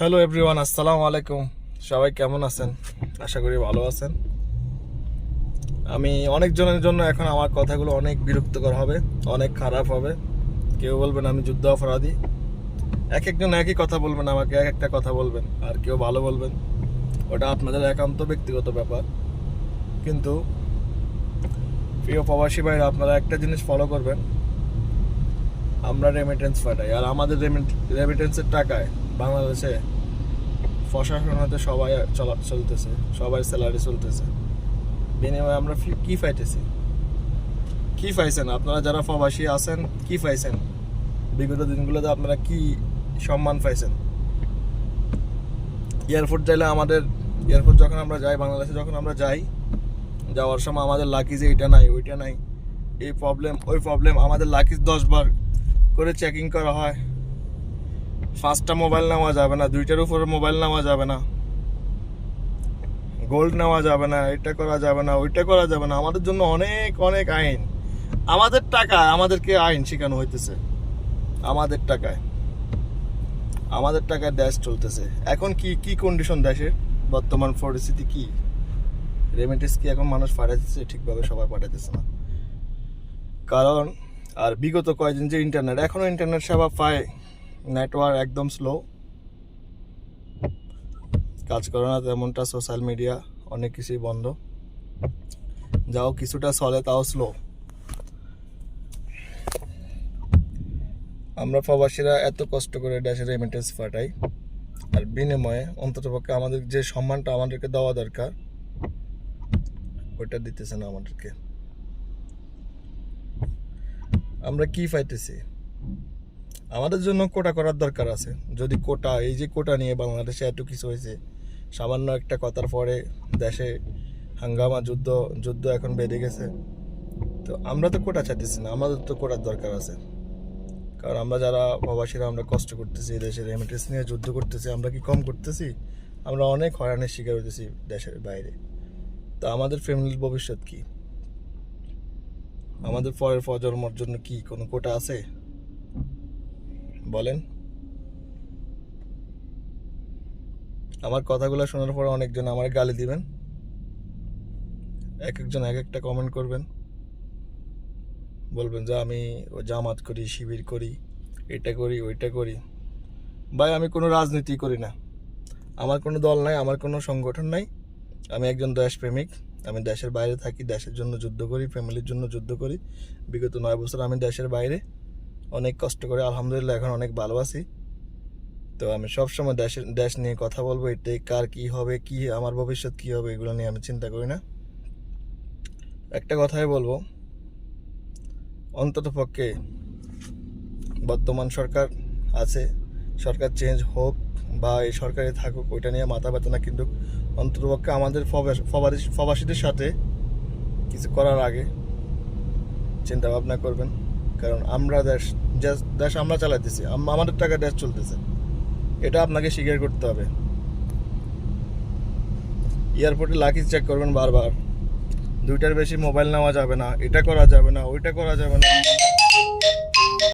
Hello everyone আসসালামু আলাইকুম সবাই কেমন আছেন? আশা করি ভালো আছেন। আমি অনেকজনের জন্য এখন আমার কথাগুলো অনেক বিরক্তকর হবে, অনেক খারাপ হবে। কেউ বলবেন আমি যুদ্ধ অপরাধী। এক একজন একই কথা বলবেন, আমাকে এক একটা কথা বলবেন, আর কেউ ভালো বলবেন। ওটা আপনাদের একান্ত ব্যক্তিগত ব্যাপার। কিন্তু প্রিয় প্রবাসী ভাইরা, আপনারা একটা জিনিস ফলো করবেন। আমরা রেমিটেন্স পাঠাই। আর আমাদের রেমিটেন্সের টাকায় বাংলাদেশে প্রশাসন হতে সবাই চলা চলতেছে, সবাই স্যালারি চলতেছে। বিনিময়ে আমরা কি পাইতেছি? কি পাইছেন? আপনারা যারা প্রবাসী আছেন, কি পাইছেন? বিগত দিনগুলোতে আপনারা কি সম্মান পাইছেন? এয়ারপোর্ট যাইলে আমাদের এয়ারপোর্ট যখন আমরা যাই, বাংলাদেশে যখন আমরা যাই, যাওয়ার সময় আমাদের লাকিজে এটা নাই, ওইটা নাই। এই প্রবলেম ওই প্রবলেম আমাদের লাকিজ দশ বার করে চেকিং করা হয়। পাঁচটা মোবাইল নেওয়া যাবে না, দুইটার উপরে মোবাইল নেওয়া যাবে না। গোল্ড নেওয়া যাবে না, এটা করা যাবে না, ওইটা করা যাবে না। আমাদের জন্য অনেক অনেক আইন। আমাদের টাকা আমাদেরকে আইন শেখানো হইতেছে। আমাদের টাকায়। আমাদের টাকায় দেশ চলতেছে। এখন কি কি কন্ডিশন দেশের বর্তমান পরিস্থিতি কি? রেমিটেন্স কি এখন মানুষ পাঠাতেছে ঠিকভাবে সবাই পাঠাতেছে না। কারণ আর বিগত কয়েকদিন যে ইন্টারনেট এখনও ইন্টারনেট সেবা পায় নেটওয়ার্ক একদম স্লো কাজ করে না তেমনটা সোশ্যাল মিডিয়া অনেক কিছুই বন্ধ। যাও কিছুটা চলে, তাও স্লো আমরা প্রবাসীরা এত কষ্ট করে দেশের রেমিটেন্স পাঠাই, আর বিনিময়ে অন্ততপক্ষে আমাদের যে সম্মানটা আমাদেরকে দেওয়া দরকার, ওইটা দিতেছে না আমাদেরকে। আমরা কি পাইতেছি? আমাদের জন্য কোটা করার দরকার আছে। যদি কোটা, এই যে কোটা নিয়ে বাংলাদেশে এত কিছু হয়েছে, সামান্য একটা কথার পরে দেশে হাঙ্গামা, যুদ্ধ যুদ্ধ এখন বেড়ে গেছে। তো আমরা তো কোটা চাইতেছি না, আমাদের তো কোটার দরকার আছে। কারণ আমরা যারা প্রবাসীরা আমরা কষ্ট করতেছি, দেশের রেমিটেন্স নিয়ে যুদ্ধ করতেছি, আমরা কি কম করতেছি? আমরা অনেক হয়রানির শিকার হইতেছি দেশের বাইরে। তো আমাদের ফ্যামিলির ভবিষ্যৎ কি? আমাদের পরের প্রজন্মর জন্য কি কোনো কোটা আছে? বলেন। আমার কথাগুলো শোনার পরে অনেকজন আমার গালি দিবেন। এক একজন এক একটা কমেন্ট করবেন। বলবেন যে, আমি জামাত করি, শিবির করি, এটা করি, ওইটা করি। ভাই, আমি কোনো রাজনীতি করি না। আমার কোনো দল নাই, আমার কোনো সংগঠন নাই। আমি একজন দেশপ্রেমিক। আমি দেশের বাইরে থাকি, দেশের জন্য যুদ্ধ করি ফ্যামিলির জন্য যুদ্ধ করি। বিগত নয় বছর আমি দেশের বাইরে। অনেক কষ্ট করে, আলহামদুলিল্লাহ, এখন অনেক ভালো আছি। তো আমি সবসময় দেশের, দেশ নিয়ে কথা বলব, এটাই কার কি হবে, কি, আমার ভবিষ্যৎ কি হবে, এগুলো নিয়ে আমি চিন্তা করি না। একটা কথাই বলব অন্তত পক্ষে বর্তমান সরকার আছে সরকার চেঞ্জ হোক বা এই সরকারে থাকুক, ওইটা নিয়ে মাথা ব্যথা না কিন্তু অন্তত পক্ষে আমাদের প্রবাস- প্রবাসী- প্রবাসীদের সাথে কিছু করার আগে চিন্তা ভাবনা করবেন। কারণ আমরা দেশ, দেশ- আমরা চালাইতেছি আমাদের টাকা দেশ চলতেছে। এটা আপনাকে স্বীকার করতে হবে। এয়ারপোর্টে লাকিজ চেক করবেন বারবার। দুইটার বেশি মোবাইল নেওয়া যাবে না, এটা করা যাবে না, ওইটা করা যাবে না।